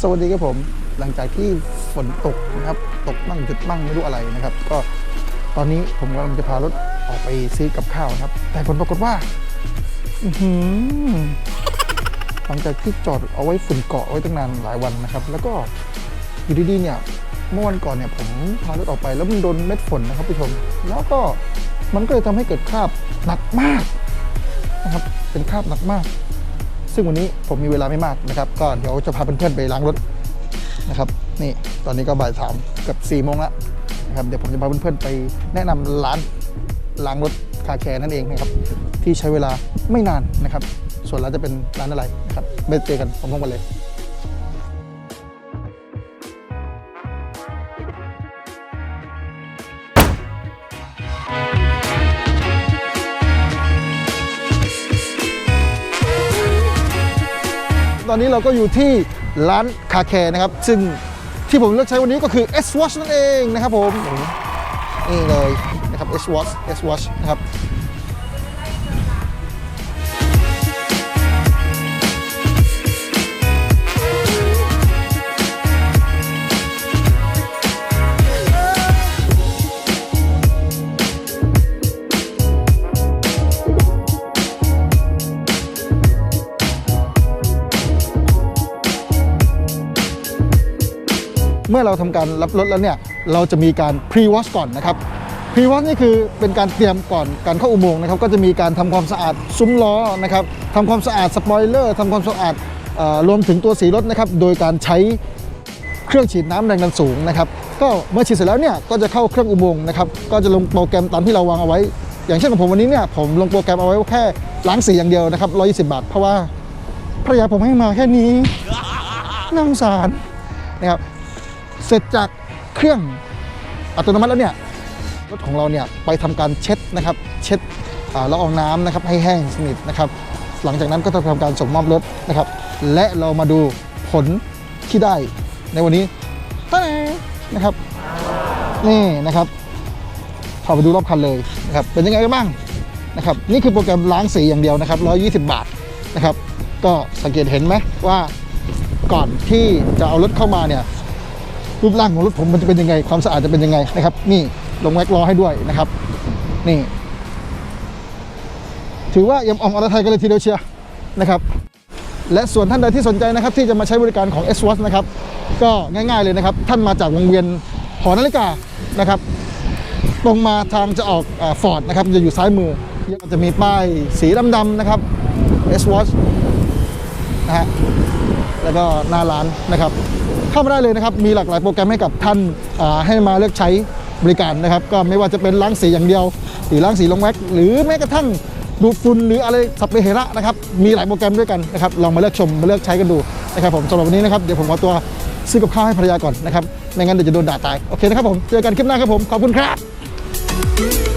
สวัสดีครับผม หลังจากที่ฝนตกนะครับ ตกบ้างหยุดบ้างไม่รู้อะไรนะครับ ก็ตอนนี้ผมกำลังจะพารถออกไปซื้อกับข้าวนะครับ แต่ผลปรากฏว่าหลังจากที่จอดเอาไว้ฝุ่นเกาะไว้ตั้งนานหลายวันนะครับ แล้วก็อยู่ดีๆเนี่ยเมื่อวันก่อนเนี่ยผมพารถออกไปแล้วมันโดนเม็ดฝนนะครับผู้ชม แล้วก็มันก็เลยทำให้เกิดคราบหนักมากนะครับ เป็นคราบหนักมาก ซึ่งวันนี้ผมมีเวลาไม่มากนะครับ ก็เดี๋ยวจะพาเพื่อนๆไปล้างรถนะครับ นี่ตอนนี้ก็บ่ายสามเกับ4ี่โมงแล้วนะครับเดี๋ยวผมจะพาเพื่อนๆไปแนะนำร้านล้างรถคาแคร์นั่นเองนะครับ ที่ใช้เวลาไม่นานนะครับ ส่วนร้านจะเป็นร้านอะไรนะครับไปเจอกันพร้อมๆกันเลย ตอนนี้เราก็อยู่ที่ร้านคาแคร์นะครับ ซึ่งที่ผมเลือกใช้วันนี้ก็คือ S Watch นั่นเองนะครับผม นี่เลยนะครับ S Watch S Watch นะครับ เมื่อเราทำการรับรถแล้วเนี่ยเราจะมีการพรีวอชก่อนนะครับพรีวอชนี่คือเป็นการเตรียมก่อนการเข้าอุโมงค์นะครับก็จะมีการทำความสะอาดซุ้มล้อนะครับทำความสะอาดสปอยเลอร์ทำความสะอาดรวมถึงตัวสีรถนะครับโดยการใช้เครื่องฉีดน้ำแรงดันสูงนะครับก็เมื่อฉีดเสร็จแล้วเนี่ยก็จะเข้าเครื่องอุโมงค์นะครับก็จะลงโปรแกรมตามที่เราวางเอาไว้ อย่างเช่นของผมวันนี้เนี่ยผมลงโปรแกรมเอาไว้แค่ล้างสีอย่างเดียวนะครับ120 บาท เพราะว่าภรรยาผมให้มาแค่นี้น่าสงสารนะครับ เสร็จจากเครื่องอัตโนมัติแล้วเนี่ยรถของเราเนี่ยไปทำการเช็ดนะครับ เช็ดอ่าละอองน้ำนะครับให้แห้งสนิทนะครับ หลังจากนั้นก็จะทำการส่งมอบรถนะครับ และเรามาดูผลที่ได้ในวันนี้ตนนะครับนี่นะครับพาไปดูรอบคันเลยนะครับเป็นยังไงกันบ้างนะครับ นี่คือโปรแกรมล้างสีอย่างเดียวนะครับ 120 บาทนะครับ ก็สังเกตเห็นไหมว่าก่อนที่จะเอารถเข้ามาเนี่ย รูปร่างของรถผมมันจะเป็นยังไง ความสะอาดจะเป็นยังไงนะครับ นี่ลงแว็กล้อให้ด้วยนะครับ นี่ ถือว่าเอี่ยมอ่องอรไทยกันเลยทีเดียวเชียร์นะครับและส่วนท่านใดที่สนใจนะครับ ที่จะมาใช้บริการของ s w a t นะครับ ก็ง่ายๆเลยนะครับ ท่านมาจากวงเวียนหอนาฬิกานะครับ ตรงมาทางจะออกฟอร์ดนะครับจะอยู่ซ้ายมือจะมีป้ายสีดำๆนะครับ S w a t นะฮะแล้วก็หน้าร้านนะครับ เข้ามาได้เลยนะครับ มีหลากหลายโปรแกรมให้กับท่านาให้มาเลือกใช้บริการนะครับ ก็ไม่ว่าจะเป็นล้างสีอย่างเดียวหรือล้างสีลงแว็กหรือแม้กระทั่งดูดฝุ่นหรืออะไรสับเปเหระนะครับ มีหลายโปรแกรมด้วยกันนะครับ ลองมาเลือกชมมาเลือกใช้กันดูนะครับผมสำหรับวันนี้นะครับเดี๋ยวผมขอตัวซื้อกับข้าวให้ภรรยาก่อนนะครับ ไม่งั้นเดี๋ยวจะโดนด่าตาย โอเคนะครับผม เจอกันคลิปหน้าครับผม ขอบคุณครับ